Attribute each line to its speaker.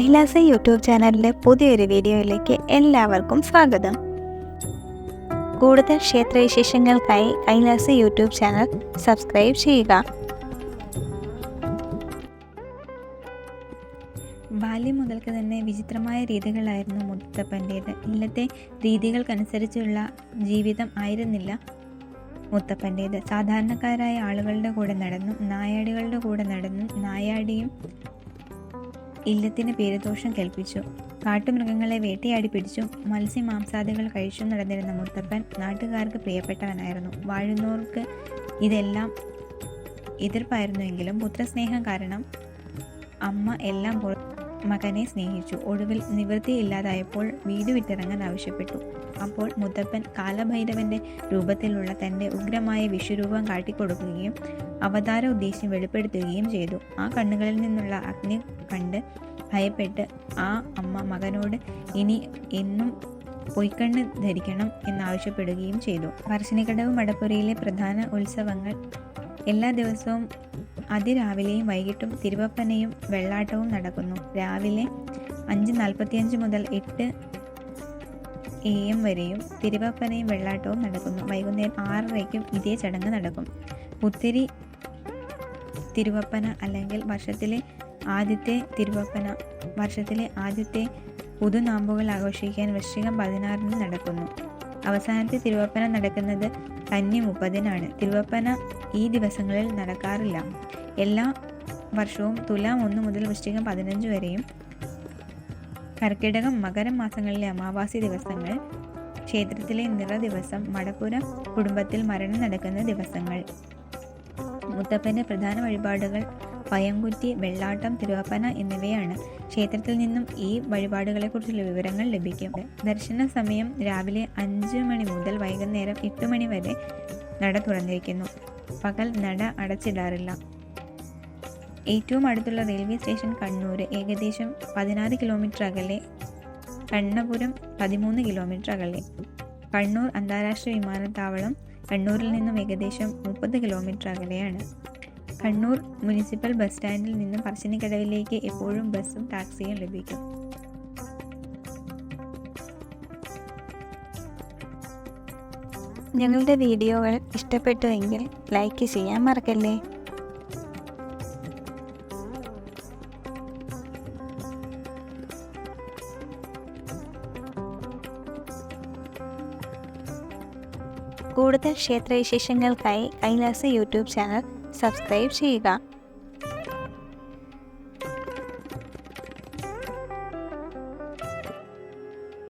Speaker 1: Kailasa YouTube ചാനലിന്റെ പുതിയൊരു വീഡിയോയിലേക്ക് എല്ലാവർക്കും സ്വാഗതം. കൂടുതൽ ക്ഷേത്രവിശേഷങ്ങൾക്കായി കൈലാസ യൂട്യൂബ് ചാനൽ സബ്സ്ക്രൈബ് ചെയ്യുക. ബാല്യം മുതൽക്ക് തന്നെ വിചിത്രമായ രീതികളായിരുന്നു മുത്തപ്പന്റേത്. ഇന്നത്തെ രീതികൾക്കനുസരിച്ചുള്ള ജീവിതം ആയിരുന്നില്ല മുത്തപ്പന്റേത്. സാധാരണക്കാരായ ആളുകളുടെ കൂടെ നടന്നും നായാടികളുടെ കൂടെ നടന്നും നായാടിയും ഇല്ലത്തിന് പേരുദോഷം കേൾപ്പിച്ചു. കാട്ടുമൃഗങ്ങളെ വേട്ടയാടി പിടിച്ചും മത്സ്യമാംസാദികൾ കഴിച്ചും നടന്നിരുന്ന മുത്തപ്പൻ നാട്ടുകാർക്ക് പ്രിയപ്പെട്ടവനായിരുന്നു. വാഴുന്നവർക്ക് ഇതെല്ലാം എതിർപ്പായിരുന്നുവെങ്കിലും പുത്രസ്നേഹം കാരണം അമ്മ എല്ലാം മകനെ സ്നേഹിച്ചു. ഒടുവിൽ നിവൃത്തിയില്ലാതായപ്പോൾ വീട് വിട്ടിറങ്ങാൻ ആവശ്യപ്പെട്ടു. അപ്പോൾ മുത്തപ്പൻ കാലഭൈരവന്റെ രൂപത്തിലുള്ള തന്റെ ഉഗ്രമായ വിശ്വരൂപം കാട്ടിക്കൊടുക്കുകയും അവതാര ഉദ്ദേശ്യം വെളിപ്പെടുത്തുകയും ചെയ്തു. ആ കണ്ണുകളിൽ നിന്നുള്ള അഗ്നി കണ്ട് ഭയപ്പെട്ട് ആ അമ്മ മകനോട് ഇനി എന്നും പൊയ്ക്കണ്ണ് ധരിക്കണം എന്നാവശ്യപ്പെടുകയും ചെയ്തു. പറശ്ശിനിക്കടവ് മടപ്പുരയിലെ പ്രധാന ഉത്സവങ്ങൾ എല്ലാ ദിവസവും അതിരാവിലെയും വൈകിട്ടും തിരുവപ്പനയും വെള്ളാട്ടവും നടക്കുന്നു. രാവിലെ അഞ്ച് നാൽപ്പത്തിയഞ്ച് മുതൽ എട്ട് എ എം വരെയും തിരുവപ്പനയും വെള്ളാട്ടവും നടക്കുന്നു. വൈകുന്നേരം ആറരയ്ക്കും ഇതേ ചടങ്ങ് നടക്കും. പുത്തിരി തിരുവപ്പന അല്ലെങ്കിൽ വർഷത്തിലെ ആദ്യത്തെ തിരുവപ്പന വർഷത്തിലെ ആദ്യത്തെ പുതുനാമ്പുകൾ ആഘോഷിക്കാൻ വൃശ്ചികം പതിനാറിന് നടക്കുന്നു. അവസാനത്തെ തിരുവപ്പന നടക്കുന്നത് കന്നി മുപ്പതിനാണ് തിരുവപ്പന ഈ ദിവസങ്ങളിൽ നടക്കാറില്ല. എല്ലാ വർഷവും തുലാം ഒന്ന് മുതൽ വൃശ്ചികം പതിനഞ്ച് വരെയും കർക്കിടകം മകരം മാസങ്ങളിലെ അമാവാസി ദിവസങ്ങൾ ക്ഷേത്രത്തിലെ നിറ ദിവസം മടപ്പുര കുടുംബത്തിൽ മരണം നടക്കുന്ന ദിവസങ്ങൾ. മുത്തപ്പന്റെ പ്രധാന വഴിപാടുകൾ പയംകുറ്റി വെള്ളാട്ടം തിരുവപ്പന എന്നിവയാണ് ക്ഷേത്രത്തിൽ നിന്നും ഈ വഴിപാടുകളെക്കുറിച്ചുള്ള വിവരങ്ങൾ ലഭിക്കും ദർശന സമയം രാവിലെ അഞ്ച് മണി മുതൽ വൈകുന്നേരം എട്ട് മണി വരെ നട തുറന്നിരിക്കുന്നു. പകൽ നട അടച്ചിടാറില്ല. ഏറ്റവും അടുത്തുള്ള റെയിൽവേ സ്റ്റേഷൻ കണ്ണൂർ ഏകദേശം പതിനാറ് കിലോമീറ്റർ അകലെ. കണ്ണപുരം പതിമൂന്ന് കിലോമീറ്റർ അകലെ. കണ്ണൂർ അന്താരാഷ്ട്ര വിമാനത്താവളം കണ്ണൂരിൽ നിന്നും ഏകദേശം മുപ്പത് കിലോമീറ്റർ അകലെയാണ്. കണ്ണൂർ മുനിസിപ്പൽ ബസ് സ്റ്റാൻഡിൽ നിന്ന് പറശ്ശിനിക്കടവിലേക്ക് എപ്പോഴും ബസ്സും ടാക്സിയും ലഭിക്കും. ഞങ്ങളുടെ വീഡിയോകൾ ഇഷ്ടപ്പെട്ടുവെങ്കിൽ ലൈക്ക് ചെയ്യാൻ മറക്കല്ലേ? കൂടുതൽ ക്ഷേത്രവിശേഷങ്ങൾക്കായി കൈലാസ യൂട്യൂബ് ചാനൽ സബ്സ്ക്രൈബ് ചെയ്യുക.